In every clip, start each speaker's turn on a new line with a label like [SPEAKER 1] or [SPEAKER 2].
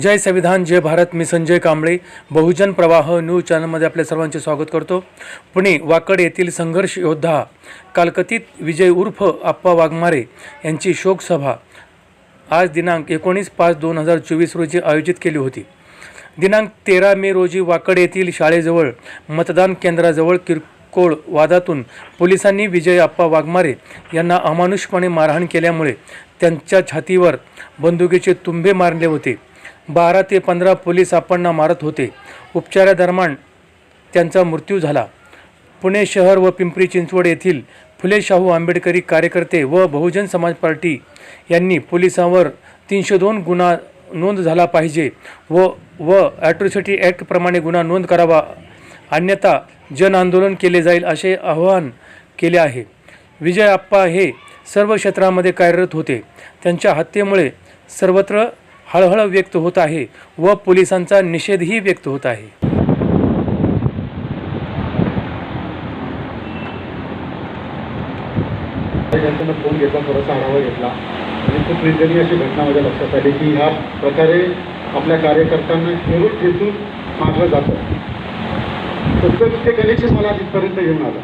[SPEAKER 1] जय संविधान जय भारत मी संजय कांबळे. बहुजन प्रवाह न्यूज चॅनलमध्ये आपल्या सर्वांचे स्वागत करतो. पुणे वाकड येथील संघर्ष योद्धा कालकथित विजय उर्फ आप्पा वाघमारे यांची शोकसभा आज दिनांक एकोणीस पाच दोन हजार चोवीस रोजी आयोजित केली होती. दिनांक तेरा मे रोजी वाकड येथील शाळेजवळ मतदान केंद्राजवळ किरकोळ वादातून पोलिसांनी विजय आप्पा वाघमारे यांना अमानुषपणे मारहाण केल्यामुळे त्यांच्या छातीवर बंदुकीचे तुंबे मारले होते. बारा ते पंधरा पोलीस आप्पांना मारत होते. उपचारादरम्यान त्यांचा मृत्यू झाला. पुणे शहर व पिंपरी चिंचवड येथील फुले शाहू आंबेडकरी कार्यकर्ते व बहुजन समाज पार्टी यांनी पोलिसांवर तीनशे दोन गुन्हा नोंद झाला पाहिजे व व ॲट्रॉसिटी ॲक्टप्रमाणे गुन्हा नोंद करावा. अन्यथा जन आंदोलन केले जाईल असे आवाहन केले आहे. विजय आप्पा हे सर्व क्षेत्रामध्ये कार्यरत होते. त्यांच्या हत्येमुळे सर्वत्र हळहळ व्यक्त होत आहे व पोलिसांचा निषेधही व्यक्त होत आहे.
[SPEAKER 2] त्यांच्यानं फोन घेतला थोडासा आढावा घेतला. आणि खूप रिझनी अशी घटना माझ्या लक्षात आली की ह्या प्रकारे आपल्या कार्यकर्त्यांना खेळून खेचून मागलं जातं. फक्त ते कनेक्शन मला तिथपर्यंत घेऊन आलं.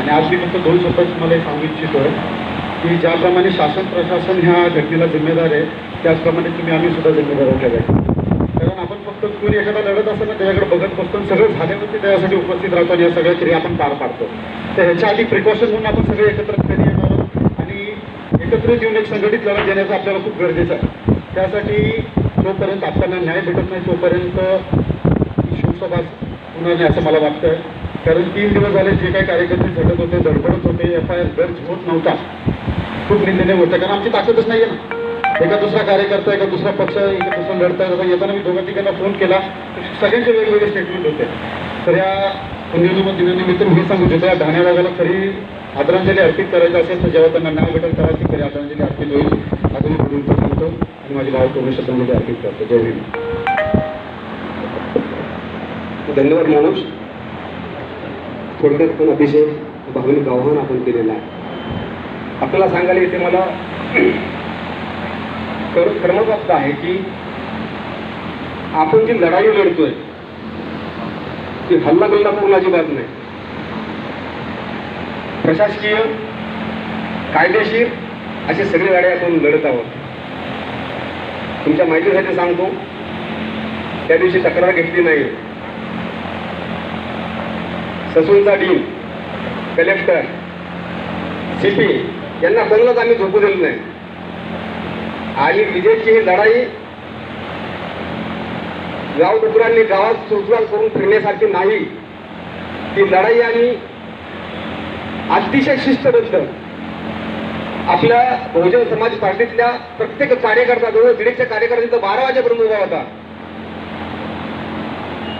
[SPEAKER 2] आणि आज मी फक्त दोन शब्दात मला हे सांगू आहे की ज्याप्रमाणे शासन प्रशासन ह्या घटनेला जिम्मेदार आहे त्याचप्रमाणे तुम्ही आम्ही सुद्धा जिम्मेदार ठेवायचे कारण आपण फक्त कोणी एखादा लढत असताना त्याच्याकडे बघत बसतो सगळं झाल्यावरती त्याच्यासाठी उपस्थित राहतो आणि या सगळ्या क्रिया आपण पार पाडतो. तर ह्याच्या आधी प्रिकॉशन म्हणून आपण सगळे एकत्र कधी येणार आहोत आणि एकत्रित येऊन एक संघटित लढत देण्याचं आपल्याला खूप गरजेचं आहे. त्यासाठी जोपर्यंत आपल्याला न्याय भेटत नाही तोपर्यंत शिवसभा होणार नाही असं मला वाटतं कारण तीन दिवस झाले जे काही कार्यकर्ते झटत होते धडपडत होते एफ आय आर दर्ज होत नव्हता. खूप निंदनीय गोष्ट कारण आमची ताकदच नाही आहे ना. एका दुसरा कार्यकर्ता एका दुसरा पक्ष एका दुसरा लढता आता येताना मी दोघा तिघांना फोन केला. सगळ्यांचे वेगवेगळे स्टेटमेंट होते. तर या पुण्यनमत दिनानिमित्त मी सांगू इच्छितो या ढाण्या भागाला खरी आदरांजली अर्पित करायचं असेल तर जेव्हा त्यांना नाव भेटेल तेव्हा ती खरी आदरांजली अर्पित होईल. अजून पुढील सांगतो आणि माझी भाव पूर्ण श्रद्धांजली अर्पित करतो. जय भीम
[SPEAKER 3] धन्यवाद मनोज. थोडक्यात पण अतिशय भावनिक आव्हान आपण केलेलं आहे. आपल्याला सांगायला येते मला कर कर्मप्राप्त आहे की आपण जी लढाई लढतोय ती हल्ला गल्ला करून अजिबात नाही. प्रशासकीय कायदेशीर असे सगळे लढाई आपण लढत आहोत. तुमच्या माहितीसाठी सांगतो त्या दिवशी तक्रार घेतली नाही ससूनचा डीन कलेक्टर सीपी यांना कोणालाच आम्ही झोपू दिलं नाही. आणि विजेची ही लढाई गाव डुकरांनी गावात सुरसुराट करून फिरण्यासारखी नाही. ती लढाई आम्ही अतिशय शिस्तबद्ध. आपल्या बहुजन समाज पार्टीतल्या प्रत्येक कार्यकर्ता जवळ दीडच्या कार्यकर्ता बारा वाजेपर्यंत उभा होता.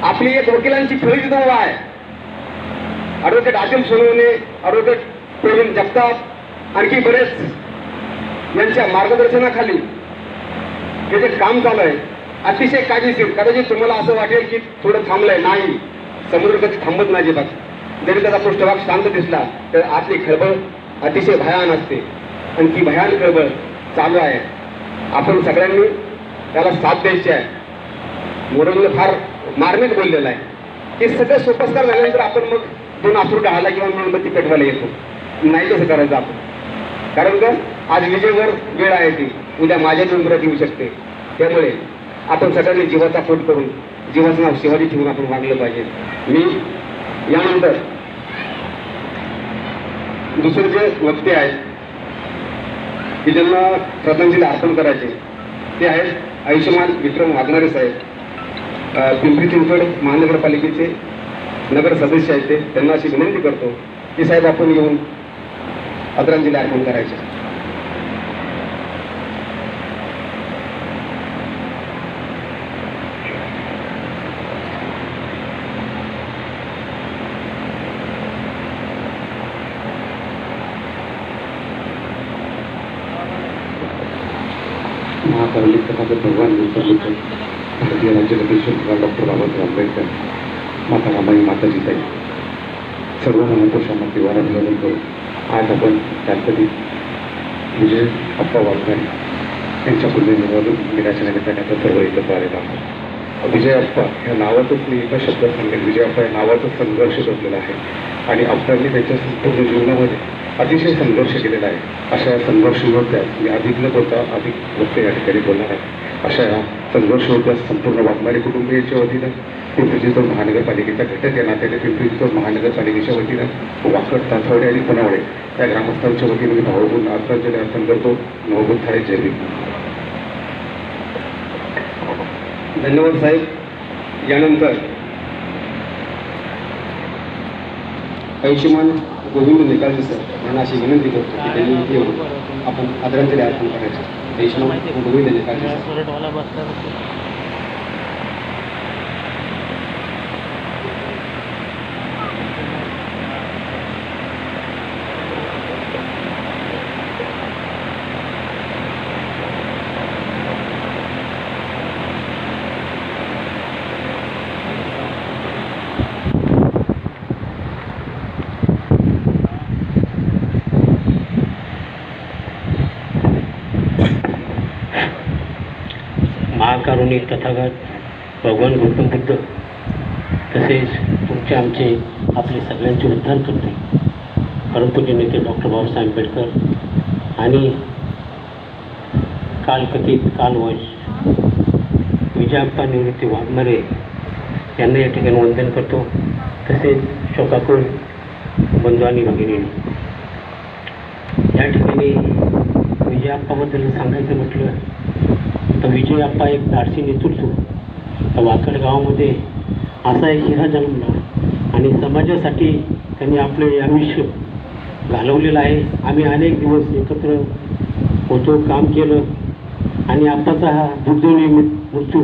[SPEAKER 3] आपली एक वकिलांची फळी तिथं उभा आहे. ॲडव्होकेट आदिल सोनवणे ॲडव्होकेट प्रवीण जगताप आणखी बरेच यांच्या मार्गदर्शनाखाली हे जे काम चालू आहे अतिशय काळजीशीर. कदाचित तुम्हाला असं वाटेल की थोडं थांबलंय. नाही. समुद्र कधी थांबत नाही अजिबात. जरी त्याचा पृष्ठभाग शांत दिसला तर आतली खळबळ अतिशय भयान असते. आणि ती भयान खळबळ चालू आहे. आपण सगळ्यांनी त्याला साथ द्यायची आहे. मोरंगनं फार मार्मिक बोललेलं आहे. ते सगळं सोपस्कार झाल्यानंतर आपण मग दोन आसूर डहाला किंवा मेणबत्ती पेटवायला येतो. नाही तसं करायचं आपण. कारण का? आज विजेवर वेळ आहे ती. उद्या माझ्या डोंगरात येऊ शकते. त्यामुळे आपण सगळ्यांनी जीवाचा फोट करून जीवाचं नाव शिवाजी ठेवून आपण वागलं पाहिजे. मी यानंतर दुसरे जे वक्ते आहेत की ज्यांना श्रद्धांजली अर्पण करायचे ते आहेत आयुष्यमान विक्रम वागणारे साहेब. पिंपरी चिंचवड महानगरपालिकेचे नगर सदस्य आहेत ते. त्यांना अशी विनंती करतो की साहेब आपण येऊन आदरांजली अर्पण करायचे. महाकारुणिक कथाकर भगवान विठ्ठल भारतीय डॉक्टर बाबासाहेब आंबेडकर माता रामाई माताजी ताई सर्व महापुरुषांना दिवार अभिवादन करू. आज आपण गणपती विजय अप्पा वाघमारे
[SPEAKER 4] यांच्या पुण्यनिर्वाधून दिनाच्या निमित्ताने सर्व एकत्र आलेलो आहोत विजय अप्पा ह्या नावातच मी एका शब्दात सांगेन. विजय अप्पा या नावातच संघर्ष जपलेला आहे. आणि अप्पांनी त्यांच्या संपूर्ण जीवनामध्ये अतिशय संघर्ष केलेला आहे. अशा संघर्ष योद्ध्यास मी अधिक न बोलता अधिक गोष्ट या ठिकाणी बोलणार आहे. अशा संघर्ष होत्या संपूर्ण वाघमारे कुटुंबियांच्या वतीनं पिंपरी चिंचवड महानगरपालिकेचा घटक या नात्याने पिंपरी चिंचवड महानगरपालिकेच्या वतीनं वाकड ताथवडे आणि पुनावडे या ग्रामस्थांच्या वतीनं मी भावपूर्ण आदरांजली अर्पण करतो. नवभूत थाय जय भीम
[SPEAKER 3] धन्यवाद साहेब. यानंतर आयुष्यमान गोविंद निकालजी सर यांना अशी विनंती करतो की त्यांनी येऊन आपण आदरांजली अर्पण करायची. आयुष्यमान गोविंद बसला. सर
[SPEAKER 5] तथागत भगवान गौतम बुद्ध तसेच तुमचे आमचे आपले सगळ्यांचे उद्धार करते. परंतु नेते डॉक्टर बाबासाहेब आंबेडकर आणि कालकथित कालवश विजयाप्पा निवृत्ती वाघमारे यांना या ठिकाणी वंदन करतो. तसेच शोकाकुल बंधू आणि भगिनी. या ठिकाणी विजयाप्पाबद्दल सांगायचं म्हटलं तर विजय आप्पा एक धाडसी नेतृत्व. तर वाकड गावामध्ये असा एक हिरा जन्मला आणि समाजासाठी त्यांनी आपले आयुष्य घालवलेलं आहे. आम्ही अनेक दिवस एकत्र होतो काम केलं आणि आत्ताचा हा दुर्दैवी मृत्यू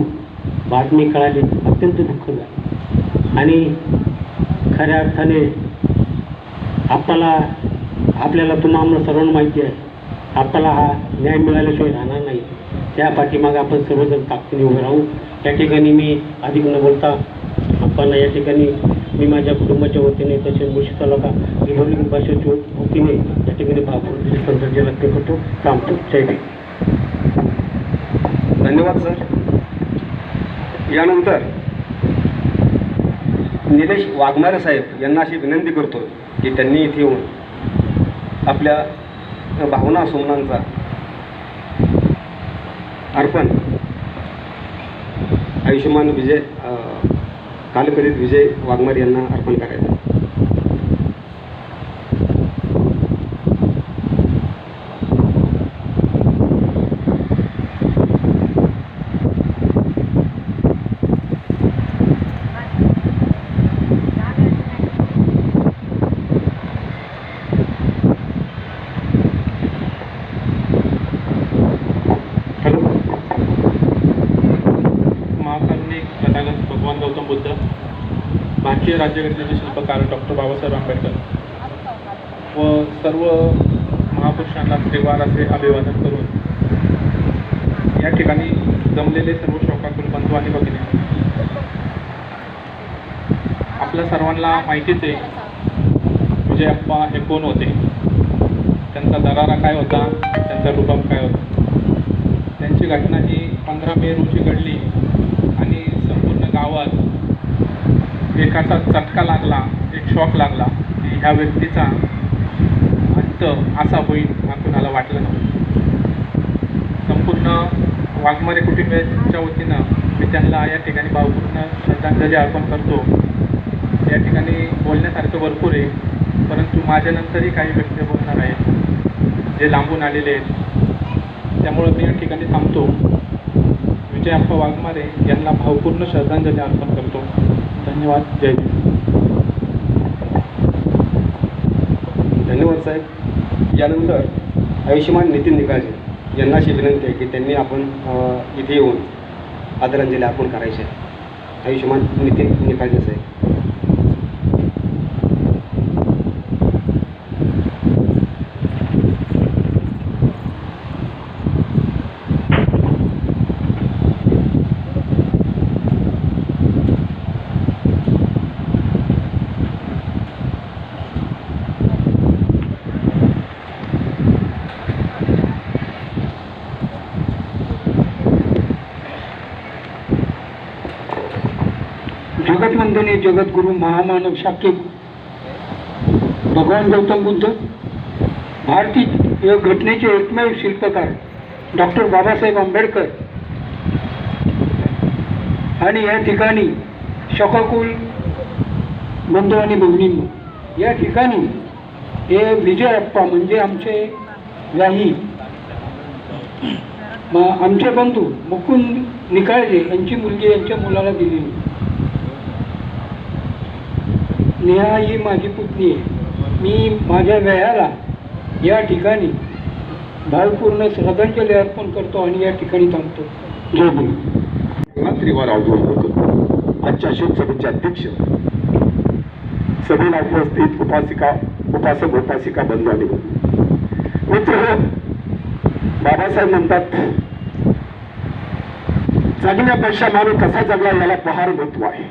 [SPEAKER 5] बातमी कळाली. अत्यंत दुःख झालं. आणि खऱ्या अर्थाने आपल्याला आपल्याला तुम्हाला सर्वांना माहिती आहे. आपल्याला हा न्याय मिळाल्याशिवाय राहणार नाही. त्या पाठीमागं आपण सर्वजण ताकदीने उभे राहू. या ठिकाणी मी अधिक न बोलता आपण या ठिकाणी मी माझ्या कुटुंबाच्या वतीने तसेच मुळशी तालुका रिपब्लिक भाषेच्या वतीने या ठिकाणी भावपूर्ण श्रद्धांजली व्यक्त करतो थांबतो जय भीम.
[SPEAKER 3] धन्यवाद सर. यानंतर निलेश वाघमारे साहेब यांना अशी विनंती करतो की त्यांनी इथे येऊन आपल्या भावना सोमनांचा अर्पण. आयुष्यमान विजय अ, कालकरीत विजय वाघमारे यांना अर्पण करायचं
[SPEAKER 5] हॅलो
[SPEAKER 6] महाकारुणिक तथागत भगवान गौतम बुद्ध भारतीय राज्यघटनेचे शिल्पकार डॉक्टर बाबासाहेब आंबेडकर. व सर्व महापुरुषांना त्रिवार असे अभिवादन करून या ठिकाणी जमलेले सर्व शोकाकुल बंधू आणि भगिनी आपल्या सर्वांना माहितीच आहे विजय अप्पा हे कोण होते? त्यांचा दरारा काय होता? त्यांचा रुबाब काय होता? त्यांची घटना ही पंधरा मे रोजी घडली आणि संपूर्ण गावात एकाचा चटका लागला एक शॉक लागला की ह्या व्यक्तीचा अंत असा होईल हा कुणाला वाटलं नव्हतं. संपूर्ण वाघमारे कुटुंबियांच्या वतीनं मी त्यांना या ठिकाणी भावपूर्ण श्रद्धांजली अर्पण करतो. या ठिकाणी बोलण्यासारखं भरपूर आहे परंतु माझ्यानंतरही काही व्यक्ती बोलणार आहेत जे लांबून आलेले आहेत. त्यामुळं मी या ठिकाणी थांबतो. विजय अप्पा वाघमारे यांना भावपूर्ण श्रद्धांजली अर्पण करतो. धन्यवाद. जय
[SPEAKER 3] धन्यवाद साहेब. यानंतर आयुष्यमान नितीन निकाळजे यांना अशी विनंती आहे की त्यांनी आपण इथे येऊन आदरांजली अर्पण करायची आहे. आयुष्यमान नितीन निकाळजे साहेब.
[SPEAKER 7] सन्माननीय जगद्गुरु महामानव शाक्य भगवान गौतम बुद्ध भारतीय घटनेचे एकमेव शिल्पकार डॉक्टर बाबासाहेब आंबेडकर आणि या ठिकाणी शकाकुल बंधू आणि भगिनींनो या ठिकाणी हे विजय अप्पा म्हणजे आमचे व्याही आमचे बंधू मुकुंद निकाळजे यांची मुलगी यांच्या मुलाला दिलेली स्नेहा ही माझी पुतणी आहे. मी माझ्या वेळाला या ठिकाणी भावपूर्ण श्रद्धांजली अर्पण करतो आणि या ठिकाणी थांबतो. जय बोल
[SPEAKER 2] रात्रीवर अवघड होतो. आजच्या शोकसभेचे अध्यक्ष सभेला उपस्थित उपासिका उपासक उपासिका बंधू मित्र हो, बाबासाहेब म्हणतात जगण्यापेक्षा माणूस कसा जगला याला फार महत्त्व आहे.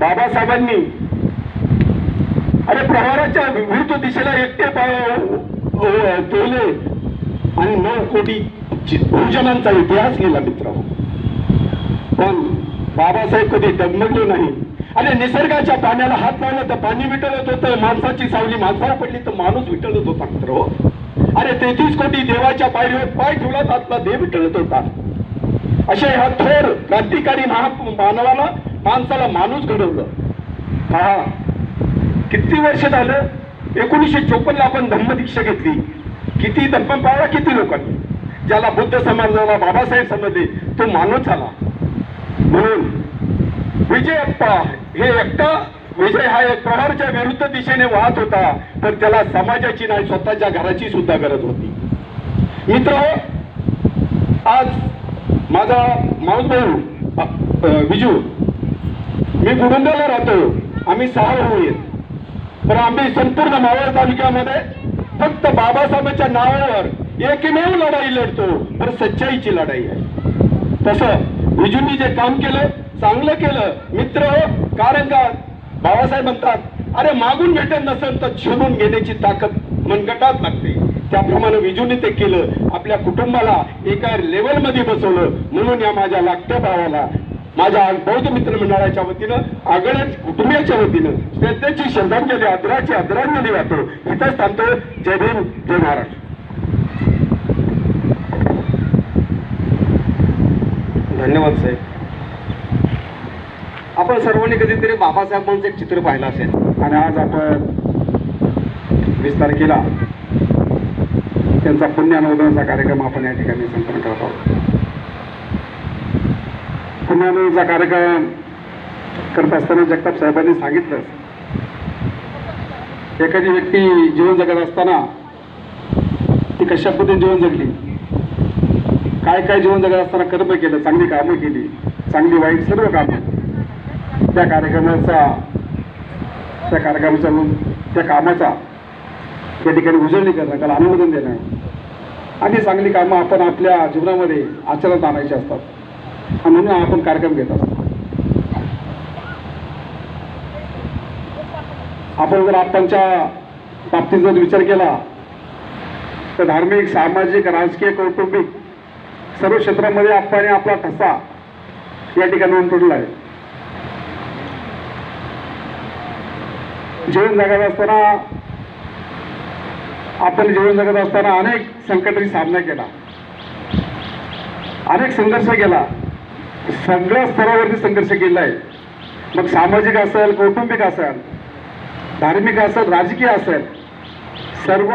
[SPEAKER 2] बाबासाहेबांनी अरे प्रहाराच्या विरुद्ध दिशेला एकटे पाय आणि नऊ कोटी बहुजनांचा इतिहास गेला मित्र पण बाबासाहेब कधी डगमगले नाही. आणि निसर्गाच्या पाण्याला हात लावला तर पाणी विटळत होतं माणसाची सावली माणसाला पडली तर माणूस विटळत होता मित्र हो अरे तेहतीस कोटी देवाच्या पायरीवर पाय ठेवला तर आपला देव विटळत होता. अशा ह्या थोर क्रांतिकारी महा मानवाला माणसाला माणूस घडवलं. हा किती वर्ष झालं? एकोणीसशे चोपन्नला आपण धम्मदीक्षा घेतली. किती धम्म पाळला किती लोकांनी? ज्याला बुद्ध समजला बाबासाहेब समजले तो माणूस झाला. म्हणून विजय अप्पा हे एकटा विजय हा एक प्रहारच्या विरुद्ध दिशेने वाहत होता तर त्याला समाजाची नाही स्वतःच्या घराची सुद्धा गरज होती. मित्र आज माझा माऊस भाऊ विजू मी गुडुंब्याला राहतो. आम्ही सहा भाऊ येत तर आम्ही संपूर्ण मावळ तालुक्यामध्ये फक्त बाबासाहेबांच्या नावावर एकमेव लढाई लढतो. तर सच्चाईची लढाई आहे. तसं विजूंनी जे काम केलं चांगलं केलं मित्र हो कारण का? बाबासाहेब म्हणतात अरे मागून भेटत नसेल तर छेडून घेण्याची ताकद मनगटात लागते. त्याप्रमाणे विजूने ते केलं. आपल्या कुटुंबाला एका लेवलमध्ये बसवलं. म्हणून या माझ्या लागत्या भावाला माझ्या बौद्ध मित्र मंडळाच्या वतीनं आगळ्याच कुटुंबियाच्या वतीनं श्रद्धेची श्रद्धांजली आदराची आदरांजली वाहतो. इथंच थांबतो. जय भीम जय महाराष्ट्र
[SPEAKER 3] धन्यवाद साहेब. आपण सर्वांनी कधीतरी बाबासाहेबांचं एक चित्र पाहिलं असेल.
[SPEAKER 8] आणि आज आपण वीस तारखेला त्यांचा पुण्यानुमोदनाचा कार्यक्रम आपण या ठिकाणी संपन्न करत आहोत. पुण्यानुमोदनाचा कार्यक्रम करत असताना जगताप साहेबांनी सांगितलं. एखादी व्यक्ती जीवन जगत असताना ती कशा पद्धतीने जीवन जगली? काय काय जीवन जगत असताना कर्म केलं? चांगली कामं केली चांगली वाईट सर्व कामं. त्या कार्यक्रमाचा त्या कार्यक्रमाचा त्या कामाचा त्या ठिकाणी उजळणी करणं त्याला अनुमोदन देणं. आणि चांगली कामं आपण आपल्या जीवनामध्ये आचरणात आणायची असतात. म्हणून आपण कार्यक्रम घेत. असतो आपण जर आपणच्या बाबतीत जर विचार केला तर धार्मिक सामाजिक राजकीय कौटुंबिक सर्व क्षेत्रामध्ये आपण आपला ठसा या ठिकाणी उमटला आहे. जीवन जगत असताना आपण जीवन जगत असताना अनेक संकटांनी सामना केला. अनेक संघर्ष केला. सगळ्या स्तरावरती संघर्ष केला आहे. मग सामाजिक असेल कौटुंबिक असेल धार्मिक असेल राजकीय असेल सर्व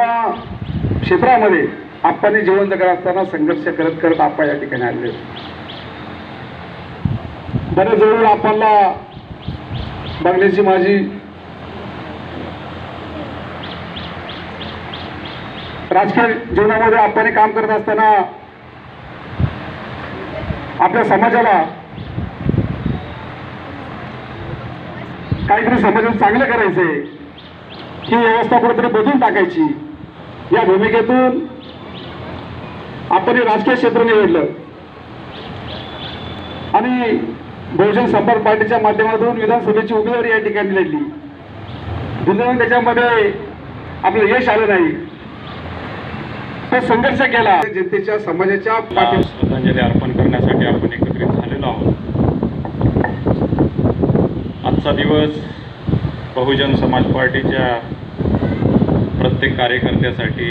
[SPEAKER 8] क्षेत्रामध्ये आपण जीवन जगत असताना संघर्ष करत करत आपण या ठिकाणी आले. बरेच जवळ आपल्याला बघण्याची माझी राजकीय जीवनामध्ये आपण काम करत असताना आपल्या समाजाला काहीतरी समाजात चांगलं करायचंय ही व्यवस्था कुठेतरी बदलून टाकायची. या भूमिकेतून आपण हे राजकीय क्षेत्र निवडलं. आणि बहुजन संपर्क पार्टीच्या माध्यमातून विधानसभेची उमेदवारी या ठिकाणी लढली. दुर्दैवाने त्याच्यामध्ये आपलं यश आलं नाही. तो संघर्ष केला. जनतेच्या समाजाच्या पाठी
[SPEAKER 9] श्रद्धांजली अर्पण करण्यासाठी आपण एकत्रित झालो आहोत आजचा दिवस बहुजन समाज पार्टीच्या प्रत्येक कार्यकर्त्यासाठी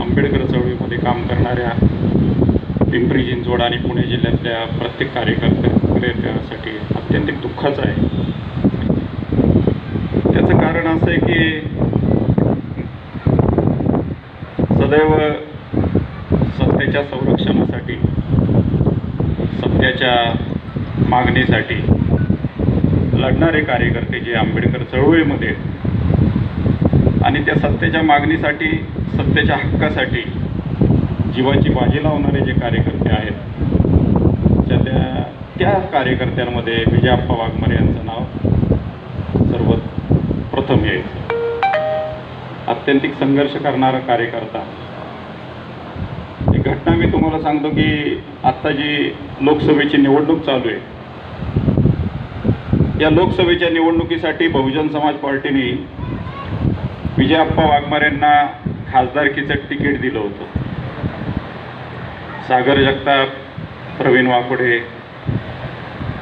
[SPEAKER 9] आंबेडकर चळवळीमध्ये काम करणाऱ्या पिंपरी चिंचवड आणि पुणे जिल्ह्यातल्या प्रत्येक कार्यकर्त्यासाठी अत्यंत दुःखाचं आहे. त्याचं कारण असं आहे की सदैव सत्तेच्या संरक्षणासाठी सत्याच्या मागणीसाठी लढणारे कार्यकर्ते जे आंबेडकर चळवळीमध्ये आणि त्या सत्तेच्या मागणीसाठी सत्तेच्या हक्कासाठी जीवाची बाजी लावणारे जे कार्यकर्ते आहेत त्या त्या त्या कार्यकर्त्यांमध्ये विजयाप्पा वाघमारे यांचं नाव सर्वात प्रथम यायचं अत्यंतिक संघर्ष करणारा कार्यकर्ता. एक घटना मी तुम्हाला सांगतो की आत्ता जी लोकसभेची निवडणूक चालू आहे या लोकसभेच्या निवडणुकीसाठी बहुजन समाज पार्टीने विजयाप्पा वाघमारेंना खासदारकीचं तिकीट दिलं होतं. सागर जगताप प्रवीण वाकोडे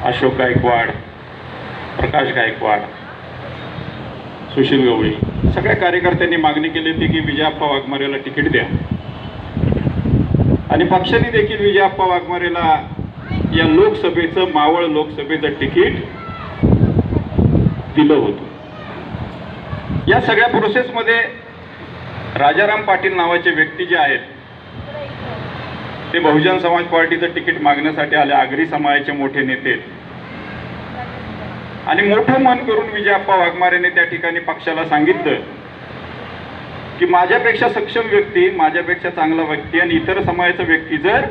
[SPEAKER 9] अशोक गायकवाड प्रकाश गायकवाड सुशील गवळी सगळ्या कार्यकर्त्यांनी मागणी केली होती की विजयाप्पा वाघमारेला तिकीट द्या. आणि पक्षाने देखील विजयाप्पा वाघमारेला या लोकसभेचं मावळ लोकसभेचं तिकीट दिलं होतं. या सगळ्या प्रोसेसमध्ये राजाराम पाटील नावाचे व्यक्ती जे आहेत ते बहुजन समाज पार्टीचं तिकीट मागण्यासाठी आले. आगरी समाजाचे मोठे नेते आणि मोठं मन करून विजयाप्पा वाघमारेने त्या ठिकाणी पक्षाला सांगितलं की माझ्यापेक्षा सक्षम व्यक्ती माझ्यापेक्षा चांगला व्यक्ती आणि इतर समाजाचा व्यक्ती जर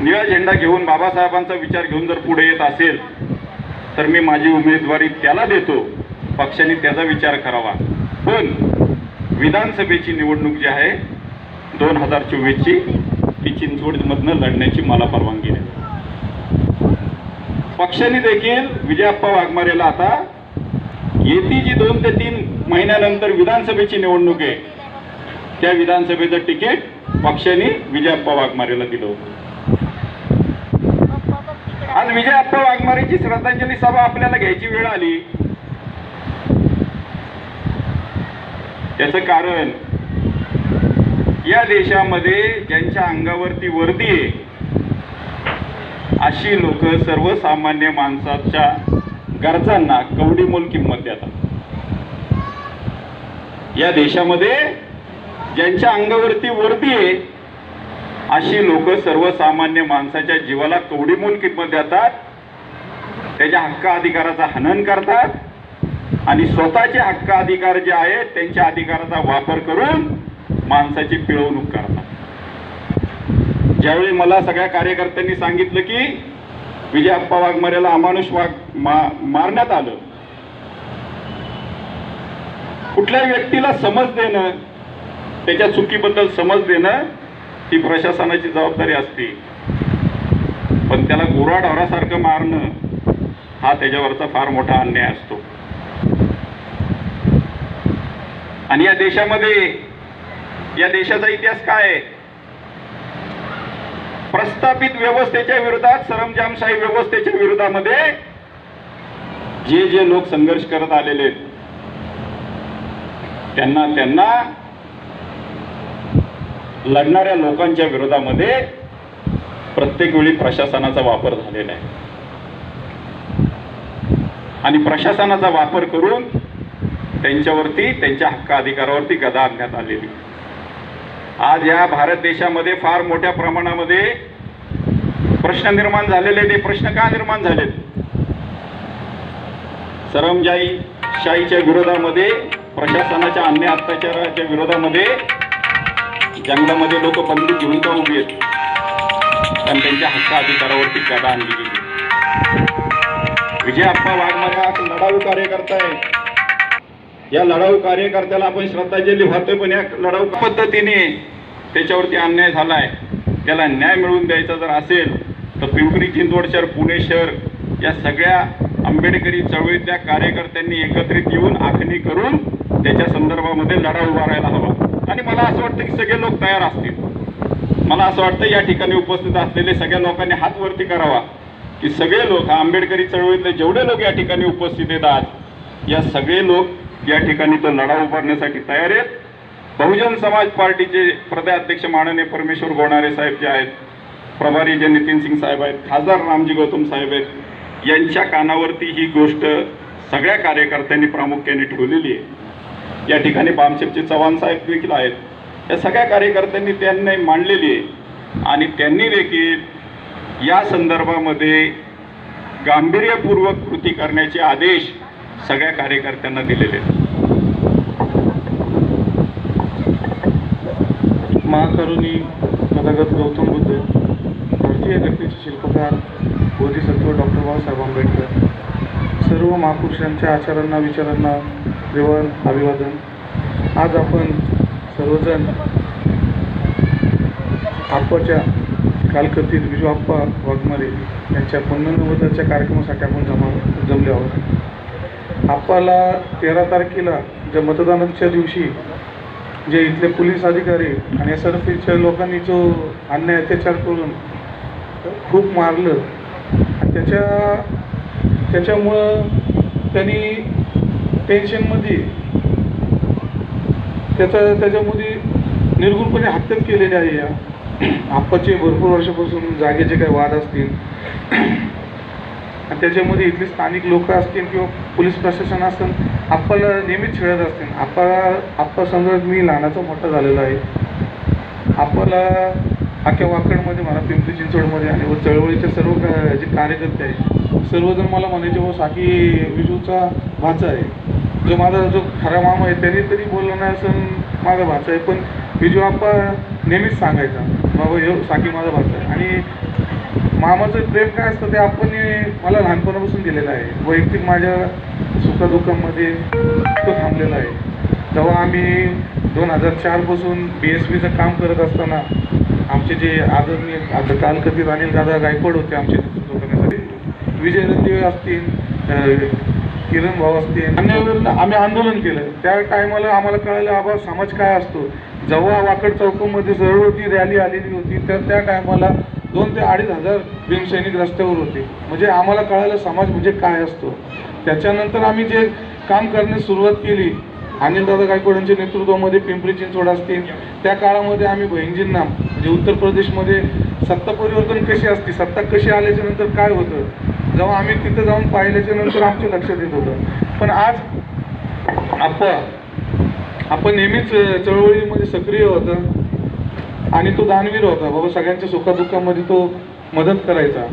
[SPEAKER 9] निळा झेंडा घेऊन बाबासाहेबांचा विचार घेऊन जर पुढे येत असेल तर मी माझी उमेदवारी त्याला देतो. पक्षाने त्याचा विचार करावा. पण विधानसभेची निवडणूक जी आहे दोन हजार चोवीसची ती चिंचवडमधनं लढण्याची मला परवानगी आहे पक्षाने देखील विजयाप्पा वाघमारेला आता येती जी दोन ते तीन महिन्यानंतर विधानसभेची निवडणूक आहे त्या विधानसभेचं तिकीट पक्षाने विजयाप्पा वाघमारेला दिलं होतं. आज विजयाप्पा वाघमारेची श्रद्धांजली सभा आपल्याला घ्यायची वेळ आली. याच कारण या देशामध्ये ज्यांच्या अंगावरती वर्दी आहे अशी लोक सर्वसामान्य माणसाच्या गरजांना कवडी मोल किंमत देतात. या देशामध्ये ज्यांच्या अंगावरती वर्दी आहे अशी लोक सर्वसामान्य माणसाच्या जीवाला कवडीमोल किंमत देतात? त्याच्या हक्क अधिकाराचा हनन करतात आणि स्वतःचे हक्क अधिकार जे आहेत त्यांच्या अधिकाराचा वापर करून माणसाची पिळवणूक करतात. ज्यावेळी मला सगळ्या कार्यकर्त्यांनी सांगितलं की विजयाप्पा वाघमारेला अमानुष वाघ मा मारण्यात आलं. कुठल्याही व्यक्तीला समज देणं त्याच्या चुकीबद्दल समज देणं ही प्रशासनाची जबाबदारी असते. पण त्याला गुराढोरासारखं मारणं हा त्याच्यावरचा फार मोठा अन्याय असतो. आणि या देशामध्ये या देशाचा इतिहास काय आहे? प्रस्थापित व्यवस्थेच्या विरोधात सरंजामशाही व्यवस्थेच्या विरोधामध्ये जे जे लोक संघर्ष करत आलेले आहेत त्यांना त्यांना लढणाऱ्या लोकांच्या विरोधामध्ये प्रत्येक वेळी प्रशासनाचा वापर झालेला आहे. आणि प्रशासनाचा वापर करून त्यांच्यावरती त्यांच्या हक्क अधिकारावरती गदा आणण्यात आलेली. आज या भारत देशामध्ये फार मोठ्या प्रमाणामध्ये प्रश्न निर्माण झालेले ते प्रश्न का निर्माण झालेत? सरमजाई शाहीच्या विरोधामध्ये प्रशासनाच्या अन्य अत्याचाराच्या विरोधामध्ये जंगलामध्ये लोक बंदूक घेऊन का उभी आहेत? पण त्यांच्या हक्क अधिकारावरती गदा आणली गेली. विजय अप्पा वाघमारा हा लढाऊ कार्यकर्ता आहे या लढाऊ कार्यकर्त्याला आपण श्रद्धांजली वाहतोय पण या लढाऊ पद्धतीने त्याच्यावरती अन्याय झालाय. त्याला न्याय मिळवून द्यायचा जर असेल तर पिंपरी चिंचवड शहर पुणे शहर या सगळ्या आंबेडकरी चळवळीतल्या कार्यकर्त्यांनी एकत्रित येऊन आखणी करून त्याच्या संदर्भामध्ये लढा उभारायला हवा. आणि मला असं वाटतं की सगळे लोक तयार असतील. मला असं वाटतं या ठिकाणी उपस्थित असलेले सगळ्या लोकांनी हात वरती करावा की सगळे लोक आंबेडकरी चळवळीतले जेवढे लोक या ठिकाणी उपस्थित आहेत आज या सगळे लोक या ठिकाणी तो लढा उभारण्यासाठी तयार आहेत. बहुजन समाज पार्टीचे प्रदेशाध्यक्ष माननीय परमेश्वर गोणारे साहेब जे आहेत प्रभारी जे नितीन सिंग साहेब आहेत खासदार रामजी गौतम साहेब आहेत यांच्या कानावरती ही गोष्ट सगळ्या कार्यकर्त्यांनी प्रामुख्याने ठेवलेली आहे. या ठिकाणी बामशेपचे चव्हाण साहेब देखील आहेत. या सगळ्या कार्यकर्त्यांनी त्यांनी मांडलेली आहे. आणि त्यांनी देखील या संदर्भामध्ये गांभीर्यपूर्वक कृती करण्याचे आदेश सगळ्या कार्यकर्त्यांना दिलेले आहेत.
[SPEAKER 10] महाकरुणी तथागत गौतम बुद्ध भारतीय घटनेचे शिल्पकार बोधिसत्व डॉक्टर बाबासाहेब आंबेडकर. सर्व महापुरुषांच्या आचारांना विचारांना देवान अभिवादन. आज आपण सर्वजण आप्पाच्या कालकथित विजू आप्पा वाघमारे यांच्या पुनर्नवदाच्या कार्यक्रमासाठी आपण जमा जमले आहोत. आप्पाला तेरा तारखेला ज्या मतदानाच्या दिवशी जे इथले पोलीस अधिकारी आणि एस आर पीच्या लोकांनी जो अन्याय अत्याचार करून खूप मारलं त्याच्या त्याच्यामुळं त्यांनी टेन्शनमध्ये त्याचा त्याच्यामध्ये निर्गुणपणे हत्याच केलेली आहे या. आप्पाचे भरपूर वर्षापासून जागेचे काही वाद असतील. आणि त्याच्यामध्ये इथले स्थानिक लोक असतील किंवा पोलीस प्रशासन असेल आप्पाला नेहमीच छेडत असतील. आप्पा आप्पा समजा मी लहानाचा मोठा झालेला आहे. आप्पाला अख्ख्या वाकडमध्ये मला पिंपरी चिंचवडमध्ये आणि व चळवळीचे सर्व जे कार्यकर्ते आहेत सर्वजण मला म्हणायचे व साकी विजूचा भाचा आहे. जो माझा जो खरा मामा आहे त्याने तरी बोललं नाही असं माझा भाचा आहे. पण विजू आप्पा नेहमीच सांगायचा बाबा हे साकी माझा भाचा आहे. आणि मामाचं प्रेम काय असतं ते आपण मला लहानपणापासून दिलेलं आहे. वैयक्तिक माझ्या सुखदुःखामध्ये तो थांबलेला आहे. तेव्हा आम्ही दोन हजार चारपासून बी एस पीचं काम करत असताना आमचे जे आदरणीय आता कालकथित अनिल दादा गायकवाड होते आमचे नेतृत्व करण्यासाठी विजय रणदिवे असतील किरण भाऊ असतील अन्यायाविरुद्ध आम्ही आंदोलन केलं. त्या टायमाला आम्हाला कळालं आबा समाज काय असतो? जेव्हा वाकड चौकामध्ये जवळवरती रॅली आलेली होती तर त्या टायमाला दोन ते अडीच हजार भीमसैनिक रस्त्यावर होते. म्हणजे आम्हाला कळालं समाज म्हणजे काय असतो? त्याच्यानंतर आम्ही जे काम करण्यास सुरुवात केली अनिलदादा गायकवाडांच्या नेतृत्वामध्ये पिंपरी चिंचवड असतील. त्या काळामध्ये आम्ही बहिणजींना म्हणजे उत्तर प्रदेशमध्ये सत्ता परिवर्तन कशी असते सत्ता कशी आल्याच्यानंतर काय होतं जेव्हा आम्ही तिथं जाऊन पाहिल्याच्या नंतर आमच्या लक्षात येत होतं. पण आज आपण आपण नेहमीच चळवळीमध्ये सक्रिय होता आणि तो दानवीर होता. बाबा सगळ्यांच्या सुखादुःखामध्ये तो मदत करायचा.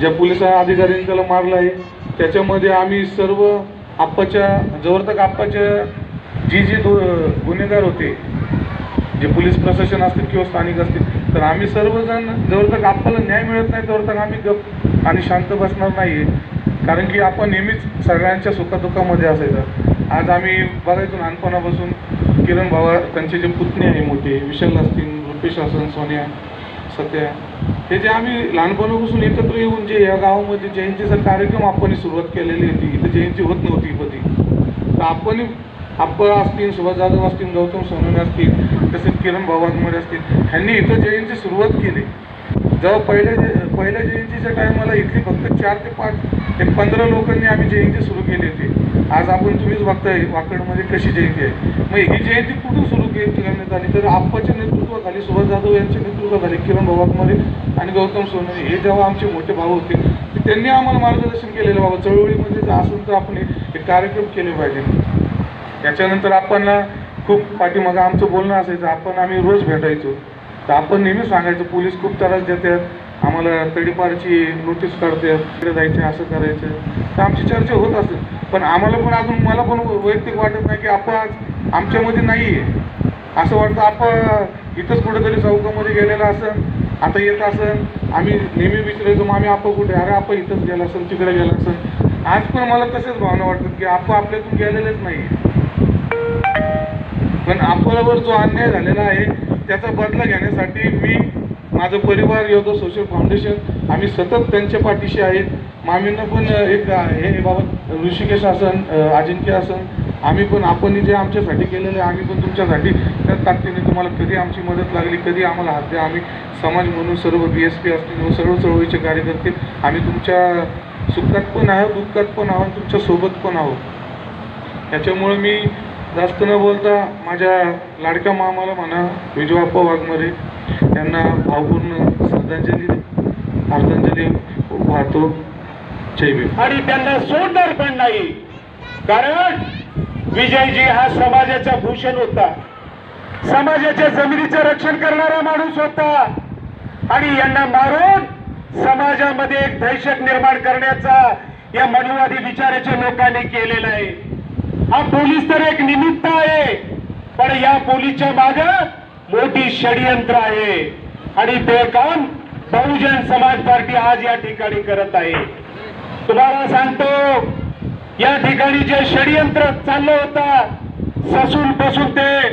[SPEAKER 10] ज्या पोलीस अधिकाऱ्यांनी त्याला मारलं आहे त्याच्यामध्ये आम्ही सर्व आप्पाच्या जवळतक आप्पाच्या जी जी दो गुन्हेगार होते जे पोलीस प्रशासन असतील किंवा स्थानिक असतील तर आम्ही सर्वजण जवळतक आपल्याला न्याय मिळत नाही तक आम्ही गप आणि शांत बसणार नाही कारण की आपण नेहमीच सगळ्यांच्या सुखदुःखामध्ये असायचं. आज आम्ही बघायचो लहानपणापासून किरण भावा त्यांचे जे पुतणे आहे मोठे विशाल असतील रुपेश असन सोनिया सत्या हे जे आम्ही लहानपणापासून एकत्र येऊन जे या गावामध्ये जयंतीचा कार्यक्रम आपण सुरुवात केलेली होती इथं जयंती होत नव्हती कधी. तर आपण आप्पा असतील सुभाष जाधव असतील गौतम सोनवणे असतील तसेच किरण भावागमरे असतील ह्यांनी इथं जयंती सुरुवात केली. जेव्हा पहिल्या जे- पहिल्या जयंतीच्या टायमाला इथली फक्त चार ते पाच ते पंधरा लोकांनी आम्ही जयंती सुरू केली होती. आज आपण तुम्हीच बघताय वाकडमध्ये कशी जयंती आहे. मग ही जयंती कुठून सुरू केली करण्यात आली? तर आप्पाच्या नेतृत्वाखाली सुभाष जाधव यांच्या नेतृत्वाखाली किरण भावागमरे आणि गौतम सोनवणे हे जेव्हा आमचे मोठे भाऊ होते तर त्यांनी आम्हाला मार्गदर्शन केलेलं बाबा चळवळीमध्ये जर असेल तर आपण एक हे कार्यक्रम केले पाहिजे. त्याच्यानंतर आपण खूप पाठीमागं आमचं बोलणं असायचं आपण आम्ही रोज भेटायचो. तर आपण नेहमी सांगायचं पोलीस खूप त्रास देतात आम्हाला तडीपारची नोटीस काढते तिकडे जायचं असं करायचं. तर आमची चर्चा होत असेल. पण आम्हाला पण अजून मला पण वैयक्तिक वाटत नाही की आपण आमच्यामध्ये नाही आहे असं वाटतं आपण इथंच कुठेतरी चौकामध्ये गेलेलं असेल आता येत असेल आम्ही नेहमी विचारायचो मग आम्ही आपण कुठे? अरे आपण इथंच गेला असेल तिकडे गेला असेल आज पण मला तसेच भावना वाटतात की आपण आपल्यातून गेलेलेच नाही पण आपल्यावर जो अन्याय झालेला आहे त्याचा बदला घेण्यासाठी मी माझं परिवार योद्धा सोशल फाउंडेशन आम्ही सतत त्यांच्या पाठीशी आहेत. मामींना पण एक हे बाबा ऋषिकेश असन अजिंक्य असन आम्ही पण आपण जे आमच्यासाठी केलेलं आहे आम्ही पण तुमच्यासाठी त्या ताकदीने तुम्हाला कधी आमची मदत लागली कधी आम्हाला हात द्या आम्ही समाज म्हणून सर्व बी एस पी असतील म्हणून सर्व चळवळीचे कार्यकर्ते आम्ही तुमच्या सुखात पण आहोत दुःखात पण आहोत तुमच्यासोबत पण आहोत. त्याच्यामुळे मी जास्त न बोलता माझ्या लाडक्या मामाला म्हणा विजवाप्पा वाघमारे यांना भावपूर्ण श्रद्धांजली आर्धांजली वाहतो. जय
[SPEAKER 11] आणि त्यांना सोडणार पण नाही. कारण विजयजी हा समाजाचा भूषण होता. समाजाच्या जमिनीचं रक्षण करणारा माणूस होता. आणि यांना मारून समाजामध्ये एक दहशत निर्माण करण्याचा या मनुवादी विचाराच्या लोकांनी केलेला आहे. हा पोलीस तर एक निमित्त आहे. पण या पोलीसच्या माग मोठी षडयंत्र आहे. आणि ते काम बहुजन समाज पार्टी आज या ठिकाणी करत आहे. तुम्हाला सांगतो या ठिकाणी जे षडयंत्र चाललं होतं ससून पासून ते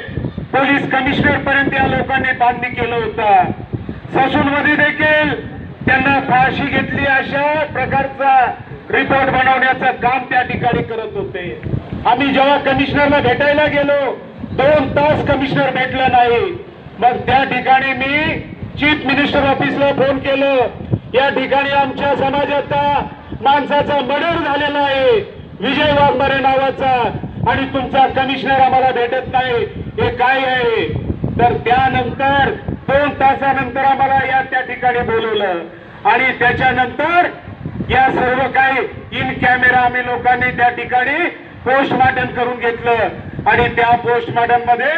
[SPEAKER 11] पोलीस कमिशनर पर्यंत या लोकांनी बांधणी केलं होतं. ससून मध्ये देखील त्यांना फाशी घेतली अशा प्रकारचा रिपोर्ट बनवण्याचं काम त्या ठिकाणी करत होते. आम्ही जेव्हा कमिशनरला भेटायला गेलो दोन तास कमिशनर भेटला नाही. मग त्या ठिकाणी मी चीफ मिनिस्टर ऑफिसला फोन केलं. या ठिकाणी आमच्या समाजाचा माणसाचा मर्डर झालेला आहे. विजय वाघमारे नावाचा. आणि तुमचा कमिशनर आम्हाला भेटत नाही. हे काय आहे? तर त्यानंतर दोन तासानंतर आम्हाला या त्या ठिकाणी बोलवलं. आणि त्याच्यानंतर या सर्व काही इन कॅमेरा आम्ही लोकांनी त्या ठिकाणी पोस्टमार्टम करून घेतलं. आणि त्या पोस्टमार्टममध्ये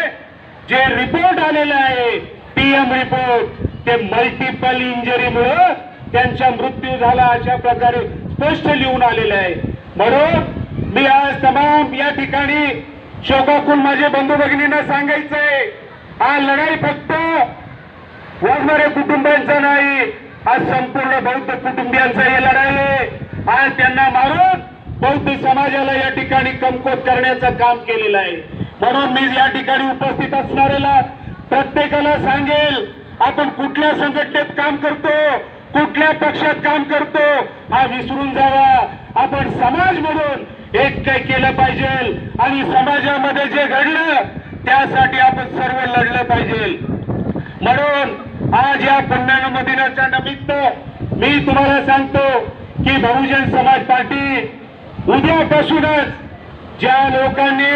[SPEAKER 11] जे रिपोर्ट आलेले आहे पीएम रिपोर्ट ते मल्टिपल इंजरीमुळं त्यांचा मृत्यू झाला अशा प्रकारे स्पष्ट लिहून आलेलं आहे. म्हणून मी आज तमाम या ठिकाणी शोकाकून माझे बंधू भगिनींना सांगायचंय हा लढाई फक्त वाढणाऱ्या कुटुंबांचा नाही आज संपूर्ण बौद्ध कुटुंबियांचा हे लढाई आहे. आज त्यांना मारून बौद्ध समाजाला या ठिकाणी कमकोत करण्याचं काम केलेलं आहे. म्हणून मी या ठिकाणी उपस्थित असणाऱ्याला प्रत्येकाला सांगेल आपण कुठल्या संघटनेत काम करतो कुठल्या पक्षात काम करतो हा विसरून जावा. आपण समाज म्हणून एक काय केलं पाहिजे आणि समाजामध्ये जे घडलं त्यासाठी आपण सर्व लढलं पाहिजे. म्हणून आज या पुण्यनम दिनाच्या निमित्त मी तुम्हाला सांगतो की बहुजन समाज पार्टी उद्यापासूनच ज्या लोकांनी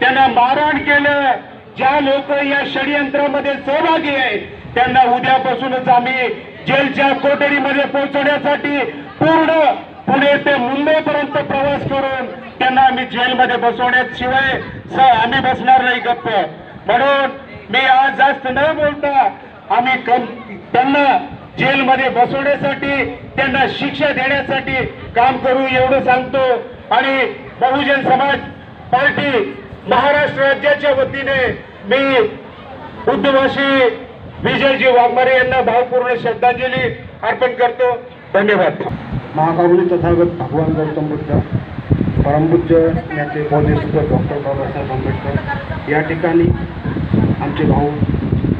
[SPEAKER 11] त्यांना मारहाण केलं ज्या लोक या षडयंत्रामध्ये सहभागी आहेत त्यांना उद्यापासूनच आम्ही जेलच्या कोठडीमध्ये पोहोचवण्यासाठी पूर्ण पुणे ते मुंबईपर्यंत प्रवास करून त्यांना आम्ही जेलमध्ये बसवण्याशिवाय आम्ही बसणार नाही गप्प. म्हणून मी आज जास्त न बोलता आम्ही त्यांना जेलमध्ये बसवण्यासाठी त्यांना शिक्षा देण्यासाठी काम करू एवढं सांगतो. आणि बहुजन समाज पार्टी महाराष्ट्र राज्याच्या वतीने मी उद्धवाशी विजयजी वाघमारे यांना भावपूर्ण श्रद्धांजली अर्पण करतो. धन्यवाद.
[SPEAKER 12] महाकारुणी तथागत भगवान गौतम बुद्ध परमपूज्य नेते बोधेश्वर डॉक्टर बाबासाहेब आंबेडकर. या ठिकाणी आमचे भाऊ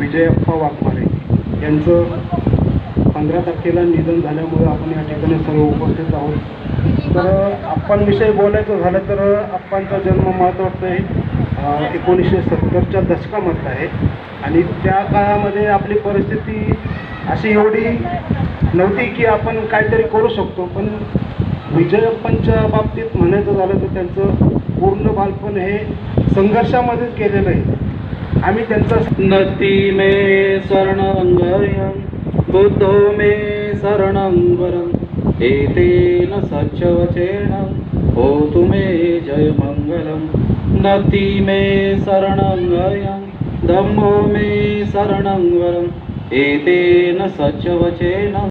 [SPEAKER 12] विजयप्पा वाघमारे यांचं पंधरा तारखेला निधन झाल्यामुळे आपण या ठिकाणी सर्व उपस्थित आहोत. तर आप्पांविषयी बोलायचं झालं तर आप्पांचा जन्म मला वाटतं एकोणीसशे सत्तरच्या दशकामधला आहे. आणि त्या काळामध्ये आपली परिस्थिती अशी एवढी नव्हती की आपण काहीतरी करू शकतो. पण विजयप्पांच्या बाबतीत म्हणायचं झालं तर त्यांचं पूर्ण बालपण हे संघर्षामध्येच केलेलं आहे. आम्ही त्यांचा
[SPEAKER 13] नती मे शरणङ्गयं बुद्धो मे शरणं वरम् एतेन सच्चवचेन होतु मे जयमङ्गलं नति मे शरणङ्गयं धम्मो मे शरणं वरम्। एतेन सच्चवचेन